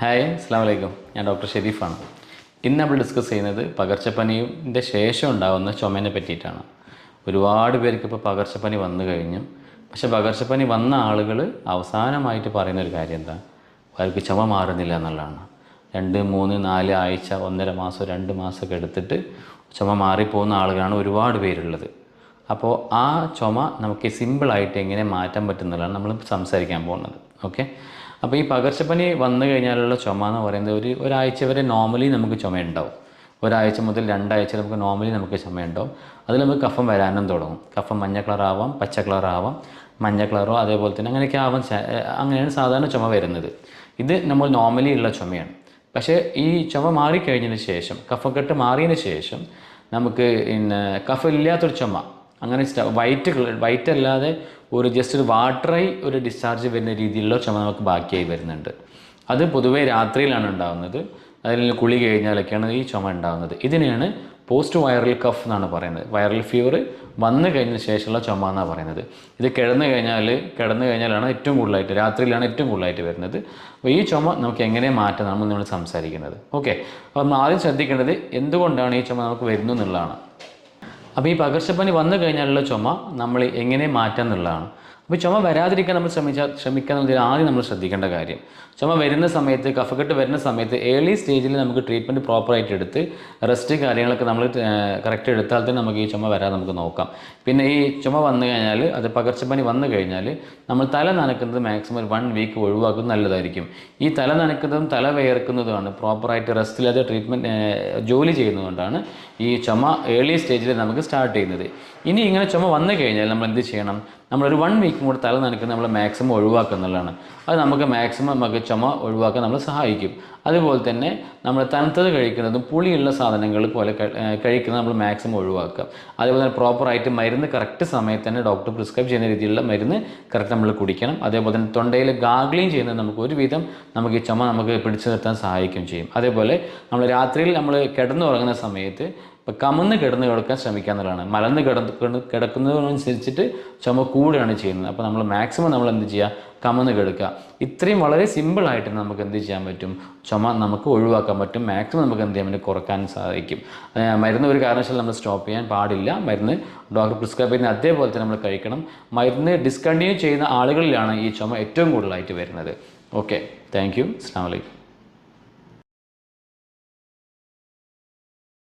Hi അസ്സാം വലൈക്കും ഞാൻ ഡോക്ടർ ഷെരീഫാണ്. ഇന്ന് നമ്മൾ ഡിസ്കസ് ചെയ്യുന്നത് പകർച്ചപ്പനിയുടെ ശേഷം ഉണ്ടാകുന്ന ചുമനെ പറ്റിയിട്ടാണ്. ഒരുപാട് പേർക്ക് ഇപ്പോൾ പകർച്ചപ്പനി വന്നു കഴിഞ്ഞു. പക്ഷേ പകർച്ചപ്പനി വന്ന ആളുകൾ അവസാനമായിട്ട് പറയുന്ന ഒരു കാര്യം എന്താ? അവർക്ക് ചുമ മാറുന്നില്ല എന്നുള്ളതാണ്. രണ്ട് മൂന്ന് നാല് ആഴ്ച ഒന്നര മാസം രണ്ട് മാസമൊക്കെ എടുത്തിട്ട് ചുമ മാറിപ്പോകുന്ന ആളുകളാണ് ഒരുപാട് പേരുള്ളത്. അപ്പോൾ ആ ചുമ നമുക്ക് സിമ്പിളായിട്ട് എങ്ങനെ മാറ്റാൻ പറ്റുന്നതാണ് നമ്മൾ സംസാരിക്കാൻ പോകുന്നത്. ഓക്കെ അപ്പോൾ ഈ പകർച്ചപ്പനി വന്നു കഴിഞ്ഞാലുള്ള ചുമ എന്ന് പറയുന്നത് ഒരു ഒരാഴ്ച വരെ നോർമലി നമുക്ക് ചുമയുണ്ടാവും. ഒരാഴ്ച മുതൽ രണ്ടാഴ്ച നമുക്ക് നോർമലി നമുക്ക് ചുമയുണ്ടാവും. അതിൽ നമുക്ക് കഫം വരാനും തുടങ്ങും. കഫം മഞ്ഞ കളറാവാം പച്ച കളറാവാം മഞ്ഞ കളറോ അതേപോലെ തന്നെ അങ്ങനെയൊക്കെ ആവാൻ അങ്ങനെയാണ് സാധാരണ ചുമ വരുന്നത്. ഇത് നമ്മൾ നോർമലി ഉള്ള ചുമയാണ്. പക്ഷേ ഈ ചുമ മാറിക്കഴിഞ്ഞതിന് ശേഷം കഫക്കെട്ട് മാറിയതിന് ശേഷം നമുക്ക് പിന്നെ കഫം ഇല്ലാത്തൊരു ചുമ. അങ്ങനെ വൈറ്റ് വൈറ്റ് അല്ലാതെ ഒരു ജസ്റ്റ് ഒരു വാട്ടറായി ഒരു ഡിസ്ചാർജ് വരുന്ന രീതിയിലുള്ള ചുമ നമുക്ക് ബാക്കിയായി വരുന്നുണ്ട്. അത് പൊതുവേ രാത്രിയിലാണ് ഉണ്ടാകുന്നത് അതിൽ കുളി കഴിഞ്ഞാലൊക്കെയാണ് ഈ ചുമ ഉണ്ടാകുന്നത് ഇതിനെയാണ് പോസ്റ്റ് വൈറൽ കഫ് എന്നാണ് പറയുന്നത്. വൈറൽ ഫീവർ വന്നു കഴിഞ്ഞ ശേഷമുള്ള ചുമ എന്നാണ് പറയുന്നത്. ഇത് കിടന്നു കഴിഞ്ഞാൽ കിടന്നു കഴിഞ്ഞാലാണ് ഏറ്റവും കൂടുതലായിട്ട് രാത്രിയിലാണ് ഏറ്റവും കൂടുതലായിട്ട് വരുന്നത്. അപ്പോൾ ഈ ചുമ നമുക്ക് എങ്ങനെ മാറ്റാം നമ്മൾ നമ്മൾ സംസാരിക്കുന്നത്. ഓക്കെ അപ്പോൾ നമ്മൾ ആദ്യം ശ്രദ്ധിക്കേണ്ടത് എന്തുകൊണ്ടാണ് ഈ ചുമ നമുക്ക് വരുന്നു എന്നുള്ളതാണ്. അപ്പോൾ ഈ പകർച്ചപ്പനി വന്നു കഴിഞ്ഞാലുള്ള ചുമ നമ്മൾ എങ്ങനെ മാറ്റാം എന്നുള്ളതാണ്. അപ്പോൾ ചുമ വരാതിരിക്കാൻ നമ്മൾ ശ്രമിച്ചാൽ ശ്രമിക്കുക എന്നുള്ളതിൽ ആദ്യം നമ്മൾ ശ്രദ്ധിക്കേണ്ട കാര്യം. ചുമ വരുന്ന സമയത്ത് കഫക്കെട്ട് വരുന്ന സമയത്ത് ഏർലി സ്റ്റേജിൽ നമുക്ക് ട്രീറ്റ്മെന്റ് പ്രോപ്പറായിട്ട് എടുത്ത് റെസ്റ്റ് കാര്യങ്ങളൊക്കെ നമ്മൾ കറക്റ്റ് എടുത്താൽ തന്നെ നമുക്ക് ഈ ചുമ വരാതെ നമുക്ക് നോക്കാം. പിന്നെ ഈ ചുമ വന്നു കഴിഞ്ഞാൽ അത് പകർച്ചപ്പനി വന്നു കഴിഞ്ഞാൽ നമ്മൾ തല നനക്കുന്നത് മാക്സിമം വൺ വീക്ക് ഒഴിവാക്കുന്നത് നല്ലതായിരിക്കും. ഈ തല നനക്കുന്നതും തല വയർക്കുന്നതുമാണ് പ്രോപ്പറായിട്ട് റെസ്റ്റ് ഇല്ലാതെ ട്രീറ്റ്മെന്റ് ജോലി ചെയ്യുന്നതുകൊണ്ടാണ് ഈ ചുമ ഏർലി സ്റ്റേജിൽ നമുക്ക് സ്റ്റാർട്ട് ചെയ്യുന്നത്. ഇനി ഇങ്ങനെ ചുമ വന്നു കഴിഞ്ഞാൽ നമ്മൾ എന്ത് ചെയ്യണം? നമ്മളൊരു വൺ വീക്കും കൂടെ തല നനയ്ക്കുന്നത് നമ്മൾ മാക്സിമം ഒഴിവാക്കുക എന്നുള്ളതാണ്. അത് നമുക്ക് മാക്സിമം നമുക്ക് ചുമ ഒഴിവാക്കാൻ നമ്മൾ സഹായിക്കും. അതുപോലെ തന്നെ നമ്മൾ തണുത്തത് കഴിക്കുന്നതും പുളിയുള്ള സാധനങ്ങൾ പോലെ കഴിക്കുന്നത് നമ്മൾ മാക്സിമം ഒഴിവാക്കുക. അതേപോലെ തന്നെ പ്രോപ്പറായിട്ട് മരുന്ന് കറക്റ്റ് സമയത്ത് തന്നെ ഡോക്ടർ പ്രിസ്ക്രൈബ് ചെയ്യുന്ന രീതിയിലുള്ള മരുന്ന് കറക്റ്റ് നമ്മൾ കുടിക്കണം. അതേപോലെ തന്നെ തൊണ്ടയിൽ ഗാഗ്ലിങ് ചെയ്യുന്നത് നമുക്ക് ഒരുവിധം നമുക്ക് ഈ ചുമ നമുക്ക് പിടിച്ചു നിർത്താൻ സഹായിക്കുകയും ചെയ്യും. അതേപോലെ നമ്മൾ രാത്രിയിൽ നമ്മൾ കിടന്നുറങ്ങുന്ന സമയത്ത് ഇപ്പം കമന്ന് കിടന്ന് കിടക്കാൻ ശ്രമിക്കുക എന്നുള്ളതാണ് മലന്ന് കിടന്ന് കിടക്കുന്നതിനനുസരിച്ചിട്ട് ചുമ കൂടുകയാണ് ചെയ്യുന്നത്. അപ്പോൾ നമ്മൾ മാക്സിമം നമ്മൾ എന്ത് ചെയ്യുക കമന്ന് കിടക്കുക. ഇത്രയും വളരെ സിമ്പിളായിട്ട് നമുക്ക് എന്ത് ചെയ്യാൻ പറ്റും? ചുമ നമുക്ക് ഒഴിവാക്കാൻ പറ്റും. മാക്സിമം നമുക്ക് എന്ത് ചെയ്യാൻ പറ്റും? കുറയ്ക്കാൻ സാധിക്കും. മരുന്ന് ഒരു കാരണവശാലും നമ്മൾ സ്റ്റോപ്പ് ചെയ്യാൻ പാടില്ല. മരുന്ന് ഡോക്ടർ പ്രിസ്ക്രൈബ് ചെയ്യുന്ന അതേപോലെ തന്നെ നമ്മൾ കഴിക്കണം. മരുന്ന് ഡിസ്കണ്ടിന്യൂ ചെയ്യുന്ന ആളുകളിലാണ് ഈ ചുമ ഏറ്റവും കൂടുതലായിട്ട് വരുന്നത്. ഓക്കെ താങ്ക് യു അസ്ലാം വലൈക്കും